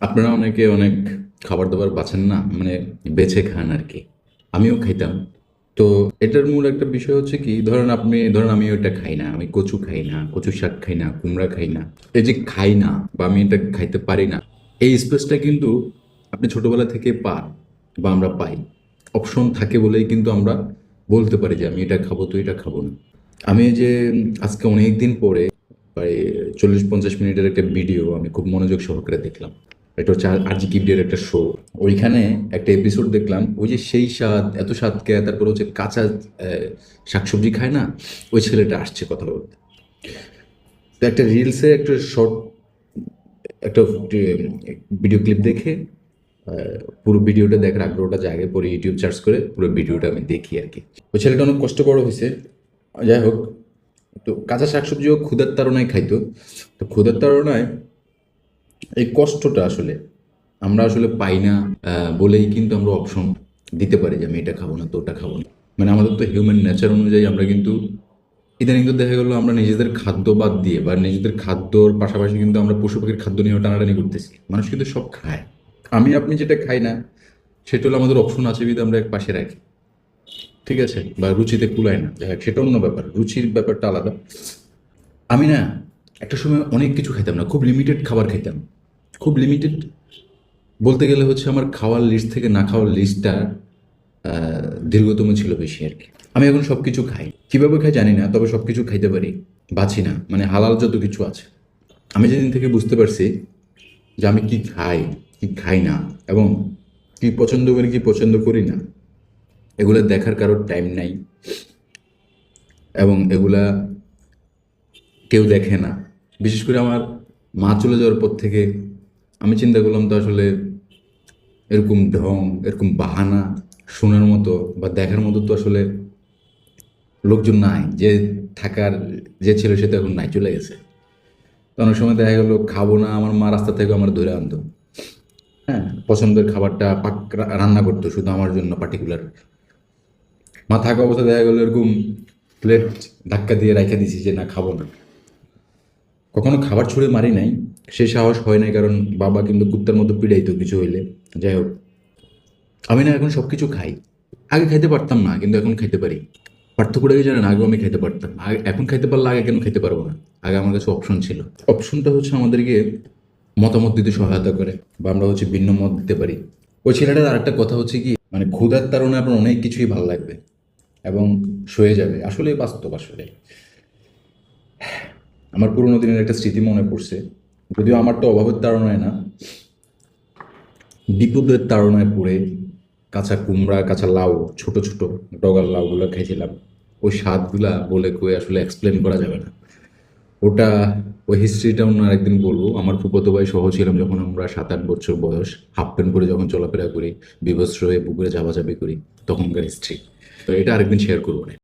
আপনারা অনেকে অনেক খাবার দাবার বাছেন না মানে বেছে খান আর কি। আমিও খাইতাম। তো এটার মূল একটা বিষয় হচ্ছে কি, ধরেন আপনি, ধরেন আমি ওইটা খাই না, আমি কচু খাই না, কচু শাক খাই না, কুমড়া খাই না, এই যে খাই না বা আমি এটা খাইতে পারি না, এই স্পেসটা কিন্তু আপনি ছোটবেলা থেকে পান বা আমরা পাই। অপশন থাকে বলেই কিন্তু আমরা বলতে পারি যে আমি এটা খাব, তো এটা খাব না। আমি যে আজকে অনেক দিন পরে, প্রায় চল্লিশ পঞ্চাশ মিনিটের একটা ভিডিও আমি খুব মনোযোগ সহকারে দেখলাম। এটা হচ্ছে আর জি কিবডিয়ার একটা শো ওইখানে একটা এপিসোড দেখলাম, ওই যে সেই স্বাদ, এত স্বাদ কে তারপর হচ্ছে কাঁচা শাকসবজি খায় না, ওই ছেলেটা আসছে কথা বলতে। তো একটা রিলসে একটা শর্ট একটা ভিডিও ক্লিপ দেখে পুরো ভিডিওটা দেখার আগ্রহটা জায়গায় পরে ইউটিউব সার্চ করে পুরো ভিডিওটা আমি দেখি আর কি। ওই ছেলেটা অনেক কষ্ট বড় হয়েছে। যাই হোক, তো কাঁচা শাকসবজিও ক্ষুধার তাড়নায় খাইতো। তো ক্ষুধার তাড়নায় এই কষ্টটা আসলে আমরা আসলে পাই না বলেই কিন্তু আমরা অপশন দিতে পারি যে আমি এটা খাব না, তো ওটা খাব না। মানে আমাদের তো হিউম্যান নেচার অনুযায়ী আমরা কিন্তু ইদানিং তো দেখা গেলো আমরা নিজেদের খাদ্য বাদ দিয়ে বা নিজেদের খাদ্যর পাশাপাশি কিন্তু আমরা পশু পাখির খাদ্য নিয়েও টানাটানি করতেছি। মানুষ কিন্তু সব খায়। আমি, আপনি যেটা খাই না, সেটা হলো আমাদের অপশন আছে বিধে আমরা এক পাশে রাখি। ঠিক আছে? বা রুচিতে কুলায় না। সেটা অন্য ব্যাপার। রুচির ব্যাপারটা আলাদা। আমি না একটা সময় অনেক কিছু খাইতাম না, খুব লিমিটেড খাবার খাইতাম। খুব লিমিটেড বলতে গেলে হচ্ছে আমার খাওয়ার লিস্ট থেকে না খাওয়ার লিস্টটা দীর্ঘতম ছিল বেশি আর কি। আমি এখন সব কিছু খাই। কীভাবে খাই জানি না, তবে সব কিছু খাইতে পারি। বাছি না মানে হালাল যত কিছু আছে। আমি যেদিন থেকে বুঝতে পারছি যে আমি কি খাই কি খাই না, এবং কি পছন্দ করি, কি পছন্দ করি না, এগুলো দেখার কারোর টাইম নাই। এবং এগুলা কেউ দেখে না। বিশেষ করে আমার মা চলে যাওয়ার পর থেকে আমি চিন্তা করলাম তো আসলে এরকম ঢং, এরকম বাহানা শোনার মতো বা দেখার মতো তো আসলে লোকজন নাই। যে থাকার যে ছিল সে তো এখন নাই, চলে গেছে। তো অনেক সময় দেখা গেলো, খাব না, আমার মা রাস্তা থেকে আমার ধরে আনতো। হ্যাঁ পছন্দের খাবারটা পাক রান্না করতো শুধু আমার জন্য পার্টিকুলার মা থাকা অবস্থা দেখা গেলো এরকম প্লেট ধাক্কা দিয়ে রাখা দিছি যে, না, খাব না। কখনো খাবার ছুঁড়ে মারি নাই, সে সাহস হয় নাই, কারণ বাবা কিন্তু কুত্তার মতো পিড়াইতো কিছু হইলে। যাই হোক, আমি না এখন সব কিছু খাই। আগে খাইতে পারতাম না, কিন্তু এখন খাইতে পারি। পার্থক্যটা কি জানেন? আগেও আমি খাইতে পারতাম। আগে, এখন খাইতে পারলে আগে কেন খাইতে পারব না? আগে আমার কাছে অপশন ছিল। অপশনটা হচ্ছে আমাদেরকে মতামত দিতে সহায়তা করে, বা আমরা হচ্ছে ভিন্ন মত দিতে পারি। ওই ছেলেটার আরেকটা কথা হচ্ছে কি মানে ক্ষুধার তারণে আপনার অনেক কিছুই ভালো লাগবে, এবং সয়ে যাবে। আসলে বাস্তব আসলে আমার পুরোনো দিনের একটা স্মৃতি মনে পড়ছে। যদিও আমার তো অভাবের তাড়নায় না, বিপদের তাড়নায় পড়ে কাঁচা কুমড়া, কাঁচা লাউ, ছোট ছোট ডগার লাউগুলো খেয়েছিলাম। ওই স্বাদগুলা বলে কয়ে আসলে এক্সপ্লেন করা যাবে না। ওটা, ওই হিস্ট্রিটা অন্য আরেকদিন বলব। আমার ফুপতো ভাই সহ ছিলাম যখন আমরা সাত আট বছর বয়স। হাফ প্যান্ট পরে যখন চলাফেরা করি বিভস্র হয়ে পুকুরে চাপাচাপি করি, তখনকার হিস্ট্রি তো এটা আরেকদিন শেয়ার করব না।